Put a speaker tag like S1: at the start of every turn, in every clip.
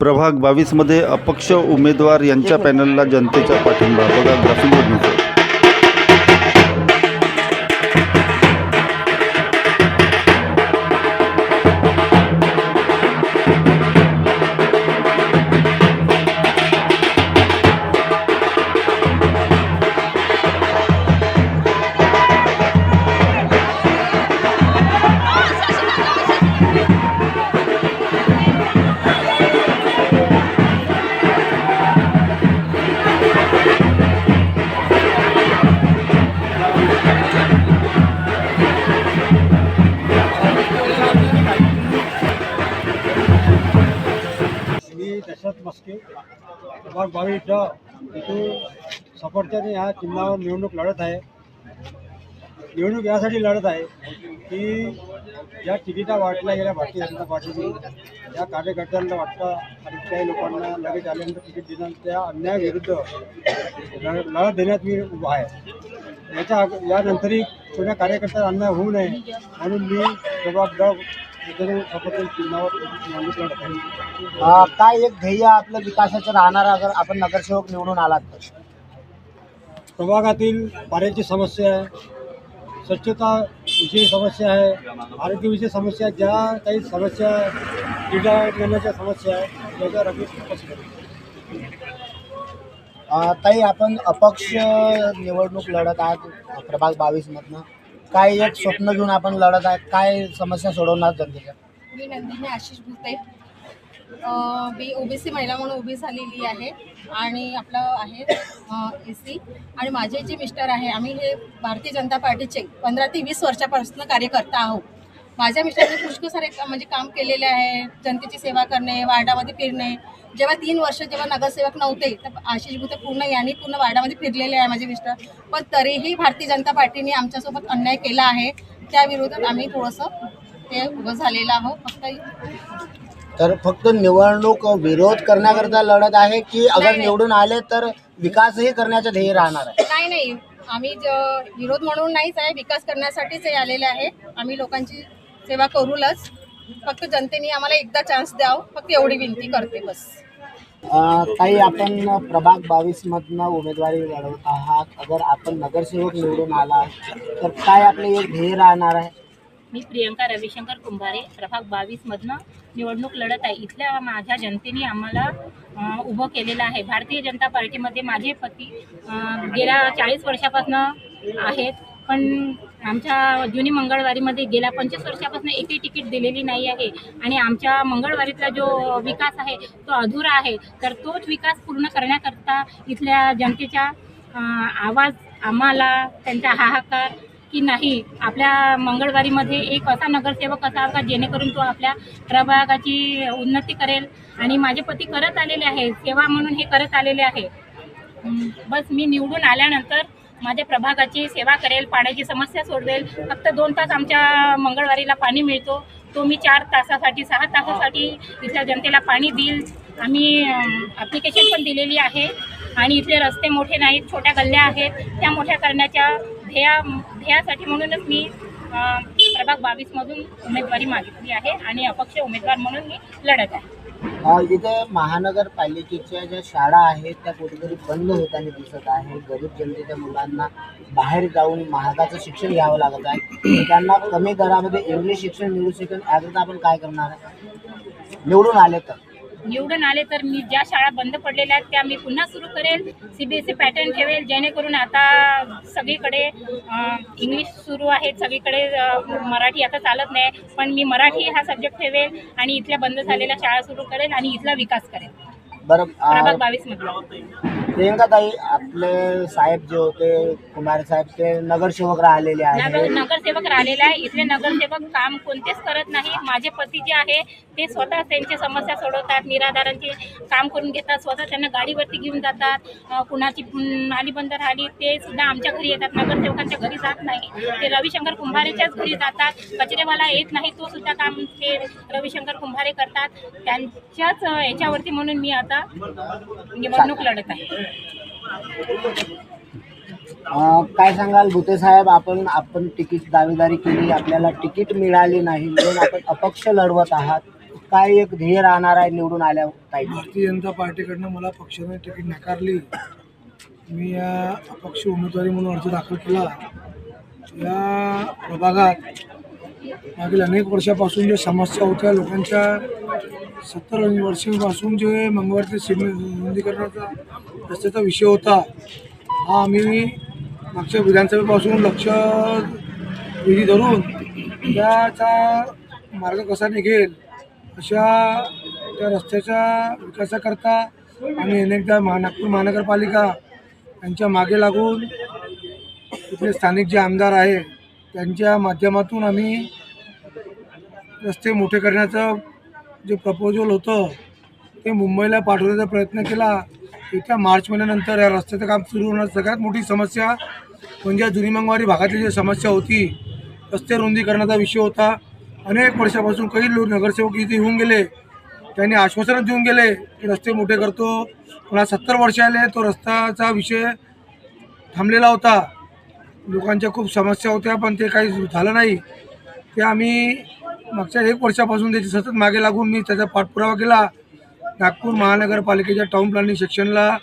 S1: प्रभाग बावीसमध्ये अपक्ष उमेदवार यांच्या पॅनलला जनतेचा पाठिंबा. बघा ग्राफिकवर
S2: मी दशरथ मस्के प्रभाग बावीस ड इथे सफरचंद ह्या चिन्हावर निवडणूक लढत आहे. निवडणूक यासाठी लढत आहे की ज्या तिकिटा वाटल्या गेल्या भारतीय जनता पार्टीने या कार्यकर्त्यांना वाटतं आणि काही लोकांना लगेच आल्यानंतर तिकीट दिलं त्या अन्यायाविरुद्ध लढत देण्यात मी उभा आहे. याच्या यानंतरही कोण्या कार्यकर्त्यांना अन्याय होऊ नये म्हणून मी जबाबदार
S3: अ, काय एक ध्येय आपलं विकासाचं राहणार अगर आपण नगरसेवक निवडून आलात तर?
S2: प्रभागातील पाण्याची समस्या आहे स्वच्छता विषयी समस्या आहे आरोग्यविषयी समस्या आहे. ज्या काही समस्या क्रीडा करण्याच्या समस्या आहे त्याच्यावर आम्ही फोकस करू.
S3: अ, ताई आपण अपक्ष निवडणूक लढत आहात प्रभाग बावीस मधनं काय एक स्वप्न घेऊन आपण लढत आहात काय समस्या सोडवणार जनतेच्या?
S4: मी नंदिनी आशिष भुते अं, मी ओबीसी महिला म्हणून उभी झालेली आहे आणि आपलं आहे ए सी आणि माझे जे मिस्टर आहे आम्ही हे भारतीय जनता पार्टीचे पंधरा ते वीस वर्षापासून कार्यकर्ता आहोत. माझ्या मिस्टरने पुष्कळ सारे म्हणजे काम केलेले आहे जनतेची सेवा करणे वार्डामध्ये फिरणे. जेव्हा तीन वर्ष जेव्हा नगरसेवक नव्हते तर आशिष भुते पूर्ण यांनी पूर्ण वार्डामध्ये फिरलेले आहे माझे मिस्टर. पण तरीही भारतीय जनता पार्टीने आमच्यासोबत अन्याय केला आहे. त्या विरोधात आम्ही थोडंसं ते उभं झालेलं आहोत. फक्त
S3: तर फक्त निवडणूक विरोध करण्याकरता लढत आहे की अगर. निवडून आले तर विकासही करण्याचं ध्येय राहणार आहे?
S4: नाही नाही. आम्ही ज- विरोध म्हणून नाहीच आहे. विकास करण्यासाठीच हे आलेले आहे. आम्ही लोकांची सेवा करूलच. फक्त जनतेने आम्हाला एकदा चान्स द्यावं. फक्त एवढी विनंती करते बस.
S3: ताई आपण प्रभाग बावीस मधनं उमेदवारी लढवत आहात. अगर आपण नगरसेवक निवडून आला तर काय आपले एक ध्येय राहणार आहे?
S5: मी प्रियंका रविशंकर कुंभारे प्रभाग बावीसमधनं निवडणूक लढत आहे. इथल्या माझ्या जनतेने आम्हाला उभं केलेलं आहे. भारतीय जनता पार्टीमध्ये माझे पती गेल्या चाळीस वर्षापासून आहेत. पण आमच्या जुनी मंगळवारीमध्ये गेल्या पंचवीस वर्षापासून एकही तिकीट दिलेली नाही आहे. आणि आमच्या मंगळवारीतला जो विकास आहे तो अधुरा आहे. तर तोच विकास पूर्ण करण्याकरता इथल्या जनतेच्या आवाज आम्हाला त्यांचा हाहाकार की नाही आपल्या मंगळवारीमध्ये एक असा नगरसेवक असावा का जेणेकरून तो आपल्या प्रभागाची उन्नती करेल. आणि माझे पती करत आलेले आहे सेवा म्हणून हे करत आलेले आहे बस मी निवडून आल्यानंतर माझ्या प्रभागाची सेवा करेल पाण्याची समस्या सोडवेल. फक्त दोन तास आमच्या मंगळवारीला पाणी मिळतो. तो मी चार तासासाठी सहा तासासाठी इथल्या जनतेला पाणी देईल. आम्ही ॲप्लिकेशन पण दिलेली आहे. आणि इथले रस्ते मोठे नाहीत छोट्या गल्ल्या आहेत. त्या मोठ्या करण्याच्या ध्येया ध्येयासाठी म्हणूनच मी प्रभाग बावीसमधून उमेदवारी मागितली आहे आणि अपक्ष उमेदवार म्हणून मी लढत आहे.
S3: इथे महानगरपालिकेच्या ज्या शाळा आहेत त्या कुठेतरी बंद होताना दिसत आहे. गरीब जनतेच्या मुलांना बाहेर जाऊन महागाचं शिक्षण घ्यावं लागत आहे. त्यांना कमी दरामध्ये एवढे शिक्षण मिळू शकेल. याकरता आपण काय करणार आहे? निवडून आले तर.
S5: निवडून आले तर मी ज्या शाळा बंद पडलेल्या आहेत त्या मी पुन्हा सुरू करेल. C B S E pattern ठेवेल जेणेकरून आता सगळीकडे इंग्लिश सुरू आहेत सगळीकडे मराठी आता चालत नाही पण मी मराठी हा सब्जेक्ट ठेवेल आणि इथल्या बंद झालेल्या शाळा सुरू करेल आणि इथला विकास करेल.
S3: बरं
S5: प्रभाग
S3: अ,
S5: बावीस मधला
S3: प्रियंका ताई आपले साहेब जे होते कुमार साहेब ते नगरसेवक राहिलेले
S5: नगर
S3: आहेत.
S5: नगरसेवक राहिलेले आहे. इथले नगरसेवक काम कोणतेच करत नाही. माझे पती जे आहे ते स्वतः त्यांची समस्या सोडवतात निराधारांची काम करून घेतात स्वतः त्यांना गाडीवरती घेऊन जातात अं, कुणाची नाली बंद राहिली ते सुद्धा आमच्या घरी येतात. नगरसेवकांच्या घरी जात नाही. ते रविशंकर कुंभारेच्याच घरी जातात. कचरेवाला येत नाही तो सुद्धा काम ते रविशंकर कुंभारे करतात. त्यांच्याच अं, याच्यावरती म्हणून मी आता निवडणूक लढत आहे.
S3: काय सांगाल भुते साहेब आपण आपण तिकीट दावेदारी केली आपल्याला तिकीट मिळाली नाही म्हणून आपण अपक्ष लढवत आहात. काय एक ध्येय राहणार आहे निवडून आल्या पाहिजे
S6: भारतीय जनता पार्टीकडनं मला पक्षाने तिकीट नाकारली. मी या अपक्ष उमेदवारी म्हणून अर्ज दाखल केला. या प्रभागात मागील अनेक वर्षापासून जे समस्या होत्या लोकांच्या सत्तर वर्षांपासून जे मंगळवारचे सिमेंटीकरणाचा रस्त्याचा विषय होता हा आम्ही मागच्या विधानसभेपासून लक्ष विधी धरून त्याचा मार्ग कसा निघेल अशा त्या रस्त्याच्या विकासाकरता आम्ही अनेकदा महा नागपूर महानगरपालिका यांच्या मागे लागून इथले स्थानिक जे आमदार आहे त्यांच्या माध्यमातून आम्ही रस्ते मोठे करण्याचं जे प्रपोजल होतं ते मुंबईला पाठवण्याचा प्रयत्न केला. येत्या मार्च महिन्यानंतर या रस्त्याचं काम सुरू होणार. सगळ्यात मोठी समस्या म्हणजे या जुनी मंगवारी भागातली जी समस्या होती रस्ते रुंदीकरणाचा विषय होता. अनेक वर्षापासून काही लोक नगरसेवक इथे येऊन गेले. त्यांनी आश्वासनं देऊन गेले की रस्ते मोठे करतो. पुन्हा सत्तर वर्ष आले तो रस्त्याचा विषय थांबलेला होता. लोकांच्या खूप समस्या होत्या पण ते काही झालं नाही. ते आम्ही मागच्या एक वर्षापासून त्याची सतत मागे लागून मी त्याचा पाठपुरावा केला. नागपूर महानगरपालिकेच्या टाऊन प्लॅनिंग सेक्शनला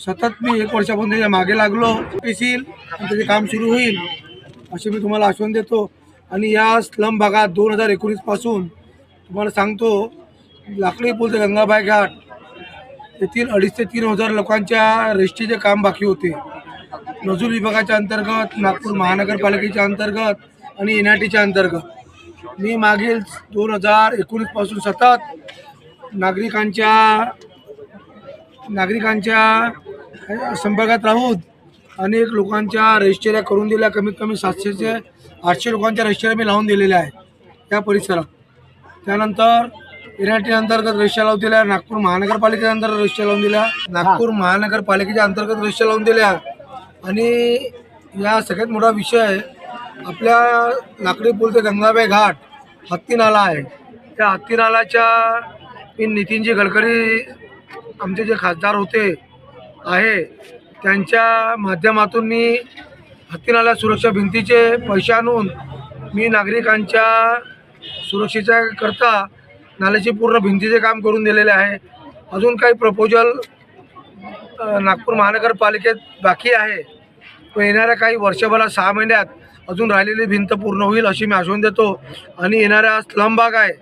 S6: सतत मी एक वर्षापासून त्याच्यामागे लागलो. येईल आणि त्याचे काम सुरू होईल असे मी तुम्हाला आश्वासन देतो. आणि या स्लम भागात दोन हजार एकोणीसपासून तुम्हाला सांगतो लाकडी पूल ते गंगाबाई घाट येथील अडीच ते तीन हजार लोकांच्या रेस्टीचे काम बाकी होते. नजूर विभागाच्या अंतर्गत नागपूर महानगरपालिकेच्या अंतर्गत आणि एन आय टीच्या अंतर्गत. मी मागील दोन हजार एकोणीसपासून सतत नागरिकांच्या नागरिकांच्या संपर्कात राहून अनेक लोकांच्या रजिस्टऱ्या करून दिल्या कमीत कमी सातशेचे आठशे लोकांच्या रजिस्टऱ्या मी लावून दिलेल्या आहे त्या परिसरात. त्यानंतर एन आय टी अंतर्गत रजिस्टर लावून दिल्या नागपूर महानगरपालिकेच्या अंतर्गत रजिस्टर लावून दिल्या नागपूर महानगरपालिकेच्या अंतर्गत रजिस्टर लावून दिल्या आणि या सगळ्यात मोठा विषय आपल्या लाकडी पूल ते गंगाबाई घाट हत्ती नाला आहे. त्या हत्ती नालाच्या मी नितीनजी गडकरी आमचे जे खासदार होते आहे त्यांच्या माध्यमातून मी हत्ती नाला सुरक्षा भिंतीचे पैसे आणून मी नागरिकांच्या सुरक्षेच्या करता नाल्याची पूर्ण भिंतीचे काम करून दिलेले आहे. अजून काही प्रपोजल नागपूर महानगरपालिकेत बाकी आहे. तो येणाऱ्या काही वर्षभरात सहा महिन्यात अजून राहिलेली भिंत पूर्ण होईल अशी मी आश्वासन देतो. आणि येणाऱ्या स्लम भाग आहे.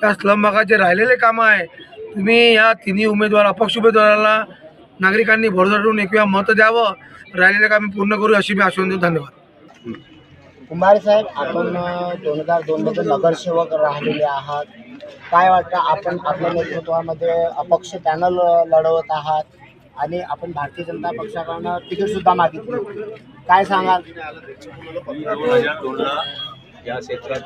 S6: त्या स्लम भागाचे राहिलेले कामं आहे. तुम्ही या तिन्ही उमेदवार अपक्ष उमेदवाराला नागरिकांनी भरोसा ठेवून एक वेळा मत द्यावं. राहिलेले कामे पूर्ण करू अशी मी आश्वासन देतो. धन्यवाद.
S3: कुंभार साहेब आपण दोन हजार दोन मध्ये नगरसेवक राहिलेले आहात. काय वाटतं? आपण आपल्या नेतृत्वामध्ये अपक्ष पॅनल लढवत आहात. आणि आपण भारतीय जनता पक्षाकडनं तिकीट सुद्धा मागितली. काय सांगाल?
S7: मी दोन हजार दोनला या क्षेत्रात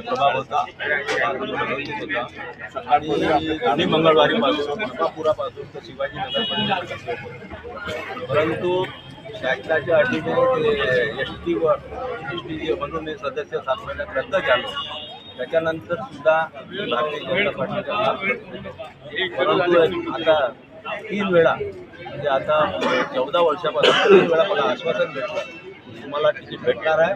S7: प्रभाव होता. प्रभाव सकाळी आणि मंगळवारीपासून मलकापुरापासून तर शिवाजीनगरपर्यंत. परंतु शासनाच्या अटीने ते एस टीवर एस टी म्हणून सदस्य सात महिन्यात रद्द झालं. त्याच्यानंतर सुद्धा भारतीय जनता पार्टीचा परंतु आता तीन वेळा म्हणजे आता चौदा वर्षापासून तीन वेळा मला आश्वासन भेटलं तुम्हाला तिकीट भेटणार आहे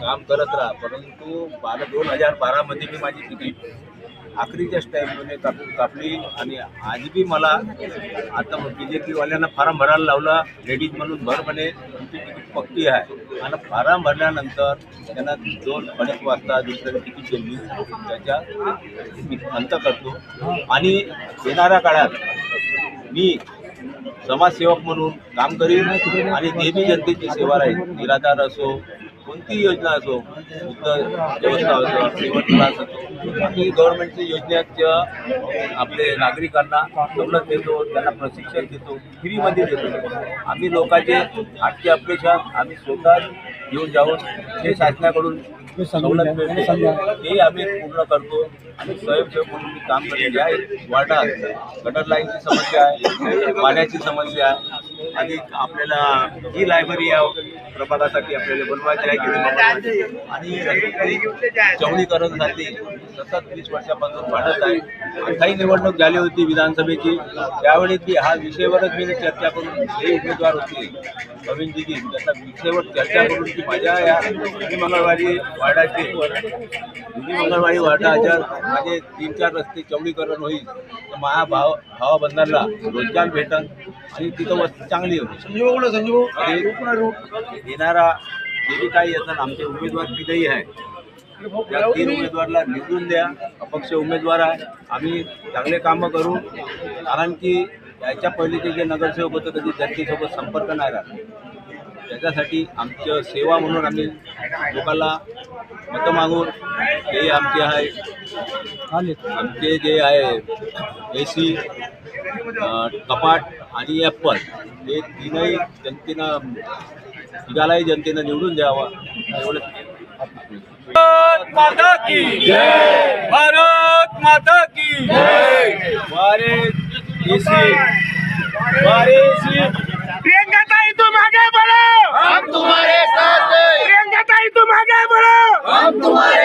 S7: काम करत राहा. परंतु बारा दोन हजार बारामध्ये मी माझी तिकीट आखरीच्याच टाईममध्ये कापून कापली आणि आजबी मला आता बी जे पीवाल्यांना फॉर्म भरायला लावला लेडीज म्हणून भर म्हणे तुमची तिकीट पक्की आहे. आणि फारम भरल्यानंतर त्यांना दोन अडीच वाजता दुसऱ्या तिकीट दिली त्याच्या मी अंत करतो. आणि येणाऱ्या काळात मी समाजसेवक म्हणून काम करीन आणि नेहमी जनतेची सेवा राहील निराधार असो कोणतीही योजना असो वृद्ध व्यवस्था असो गव्हर्नमेंटच्या योजनेच्या आपले नागरिकांना सवलत देतो त्यांना प्रशिक्षण देतो फ्रीमध्ये देतो. आम्ही लोकांचे आजची अपेक्षा आम्ही स्वतः घेऊन जाऊन हे शासनाकडून सवलत मिळते. हे आम्ही पूर्ण करतो. आणि स्वयंसेवक म्हणून मी काम केलेले या वार्डात गटर लाईनची समस्या आहे पाण्याची समस्या आहे. आणि आपल्याला जी लायब्ररी आहे प्रभागासाठी आपल्याला बनवायची आहे आणि रस्त्याची चौडीकरणासाठी सतत वीस वर्षापासून वाढत आहे. काही निवडणूक झाली होती विधानसभेची. त्यावेळी ती हा विषयावरच मी चर्चा करून हे उमेदवार होते. प्रवीणजीची त्याचा विषयावर चर्चा करून की माझ्या या जुनी मंगळवारी वार्डाचे जुनी मंगळवारी वार्डाच्या माझे तीन चार रस्ते चवणीकरण होईल. तर माझ्या भाव भावाबंधांना रोजगार भेटन. आणि तिथं वस्ती चांगली होईल आणि येणारा जे बी काही येतात आमचे उमेदवार तिथेही आहे. त्या तीन उमेदवारला निवडून द्या. अपक्ष उमेदवार आहे. आम्ही चांगले कामं करू. कारण की याच्या पहिलेचे जे नगरसेवक होते कधी जनतेसोबत संपर्क नाही राहत. त्याच्यासाठी आमचं सेवा म्हणून आम्ही लोकांना मतं मागून ते आमचे आहे. आमचे जे आहे ए सी कपाट आणि ॲपल हे तीनही जनतेनं तिघालाही जनतेनं निवडून द्यावा. एवढं. माता की जय! भारत माता की जय! वारे एसी वारे एसी.
S8: ताई तुम आगे बढ़ो हम तुम्हारे साथ हैं। प्रियंका ताई तुम आगे बढ़ो हम तुम्हारे